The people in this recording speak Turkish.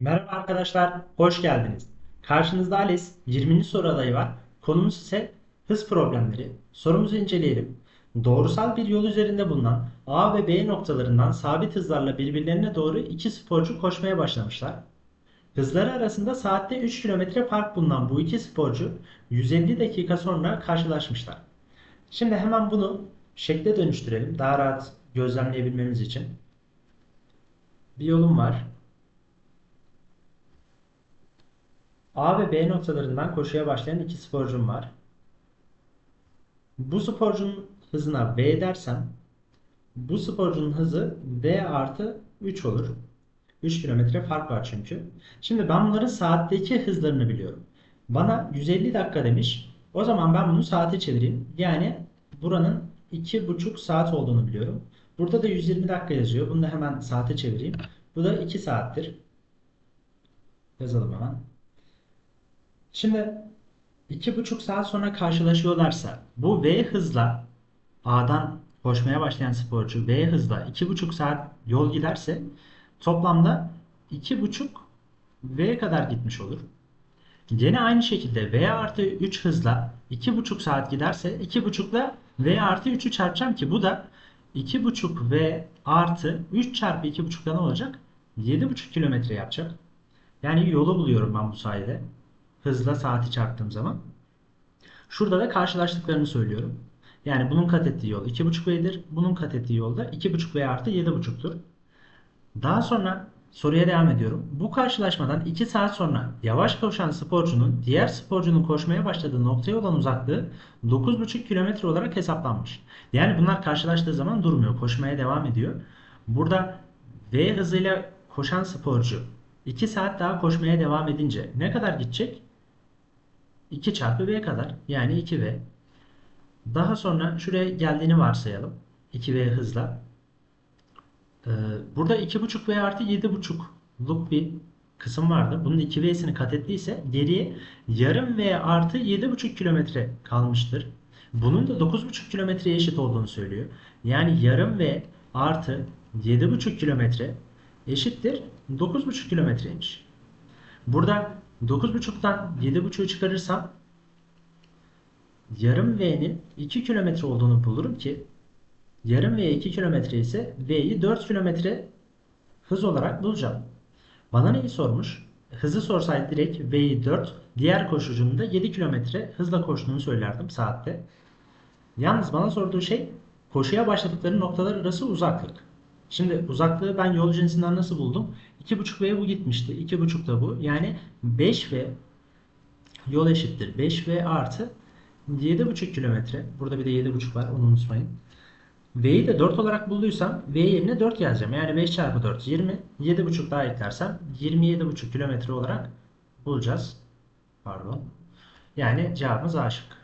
Merhaba arkadaşlar, hoş geldiniz. Karşınızda ALES 20. soru adayı var. Konumuz ise hız problemleri. Sorumuzu inceleyelim. Doğrusal bir yol üzerinde bulunan A ve B noktalarından sabit hızlarla birbirlerine doğru iki sporcu koşmaya başlamışlar. Hızları arasında saatte 3 kilometre fark bulunan bu iki sporcu 150 dakika sonra karşılaşmışlar. Şimdi hemen bunu şekle dönüştürelim daha rahat gözlemleyebilmemiz için. Bir yolum var. A ve B noktalarından koşuya başlayan iki sporcum var. Bu sporcunun hızına V dersem bu sporcunun hızı V artı 3 olur. 3 kilometre fark var çünkü. Şimdi ben bunların saatteki hızlarını biliyorum. Bana 150 dakika demiş. O zaman ben bunu saate çevireyim. Yani buranın 2,5 saat olduğunu biliyorum. Burada da 120 dakika yazıyor. Bunu da hemen saate çevireyim. Bu da 2 saattir. Yazalım hemen. Şimdi iki buçuk saat sonra karşılaşıyorlarsa bu V hızla A'dan koşmaya başlayan sporcu V hızla iki buçuk saat yol giderse toplamda iki buçuk V kadar gitmiş olur. Gene aynı şekilde V artı 3 hızla iki buçuk saat giderse iki buçukla V artı 3'ü çarpacağım ki bu da iki buçuk V artı 3 çarpı iki buçukta ne olacak? Yedi buçuk kilometre yapacak. Yani yolu buluyorum ben bu sayede hızla saati çarptığım zaman. Şurada da karşılaştıklarını söylüyorum. Yani bunun kat ettiği yol 2,5 V'dir. Bunun kat ettiği yol da 2,5 V artı 7,5'tur. Daha sonra soruya devam ediyorum. Bu karşılaşmadan 2 saat sonra yavaş koşan sporcunun diğer sporcunun koşmaya başladığı noktaya olan uzaklığı 9,5 kilometre olarak hesaplanmış. Yani bunlar karşılaştığı zaman durmuyor. Koşmaya devam ediyor. Burada V hızıyla koşan sporcu 2 saat daha koşmaya devam edince ne kadar gidecek? 2 çarpı v kadar. Yani 2v. Daha sonra şuraya geldiğini varsayalım. 2v hızla. Ee, burada 2,5v artı 7,5'luk bir kısım vardı. Bunun 2v'sini kat ettiyse geriye yarım v artı 7,5 kilometre kalmıştır. Bunun da 9,5 kilometreye eşit olduğunu söylüyor. Yani yarım v artı 7,5 kilometre eşittir 9,5 kilometreymiş. Burada 9.5'tan 7.5'u çıkarırsam yarım V'nin 2 kilometre olduğunu bulurum ki yarım V 2 kilometre ise V'yi 4 kilometre hız olarak bulacağım. Bana neyi sormuş? Hızı sorsaydı direkt V'yi 4, diğer koşucunun da 7 kilometre hızla koştuğunu söylerdim saatte. Yalnız bana sorduğu şey koşuya başladıkları noktalar arası uzaklık. Şimdi uzaklığı ben yol cinsinden nasıl buldum? 2,5V bu gitmişti. 2,5 da bu. Yani 5V yol eşittir. 5V artı 7,5 kilometre. Burada bir de 7,5 var. Onu unutmayın. V'yi de 4 olarak bulduysam V yerine 4 yazacağım. Yani 5 çarpı 4 20. 7,5 daha eklersem 27,5 kilometre olarak bulacağız. Pardon. Yani cevabımız A şıkkı.